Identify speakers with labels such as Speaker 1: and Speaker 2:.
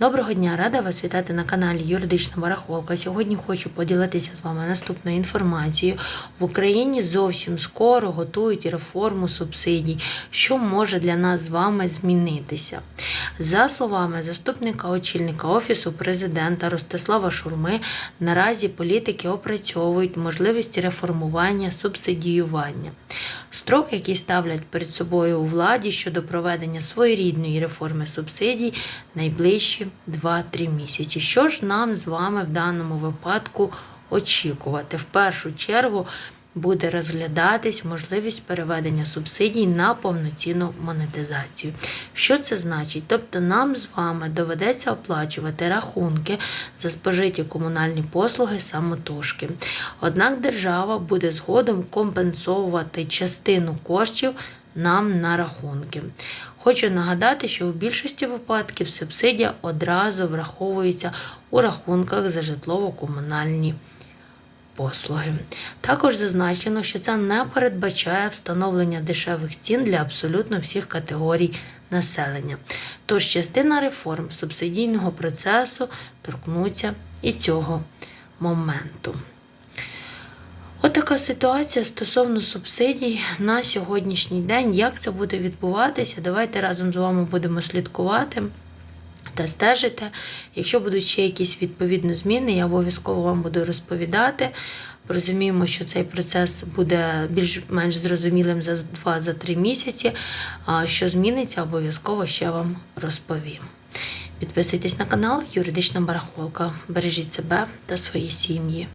Speaker 1: Доброго дня, рада вас вітати на каналі Юридична Барахолка. Сьогодні хочу поділитися з вами наступною інформацією. В Україні зовсім скоро готують реформу субсидій, що може для нас з вами змінитися. За словами заступника очільника Офісу президента Ростислава Шурми, наразі політики опрацьовують можливості реформування субсидіювання. Строк, який ставлять перед собою у владі щодо проведення своєрідної реформи субсидій, найближчі 2-3 місяці. Що ж нам з вами в даному випадку очікувати? В першу чергу буде розглядатись можливість переведення субсидій на повноцінну монетизацію. Що це значить? Тобто нам з вами доведеться оплачувати рахунки за спожиті комунальні послуги самотужки. Однак держава буде згодом компенсовувати частину коштів нам на рахунки. Хочу нагадати, що у більшості випадків субсидія одразу враховується у рахунках за житлово-комунальні послуги. Також зазначено, що це не передбачає встановлення дешевих цін для абсолютно всіх категорій населення. Тож частина реформ субсидійного процесу торкнуться і цього моменту. Отака ситуація стосовно субсидій на сьогоднішній день. Як це буде відбуватися? Давайте разом з вами будемо слідкувати та стежити. Якщо будуть ще якісь відповідні зміни, я обов'язково вам буду розповідати. Розуміємо, що цей процес буде більш-менш зрозумілим за 2-3 місяці. А що зміниться, обов'язково ще вам розповім. Підписуйтесь на канал Юридична Барахолка. Бережіть себе та свої сім'ї.